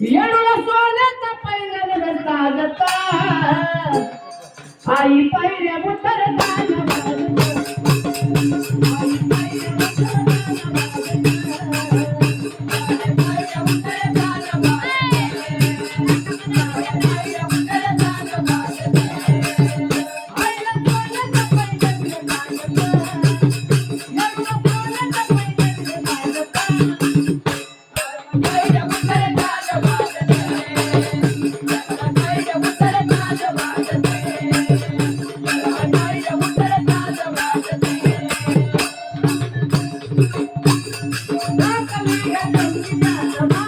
येडूला सोन्याचा पैजण घडता जाता आई पायऱ्या उतरताना आई पायऱ्या उतरताना I'm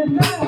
gonna learn.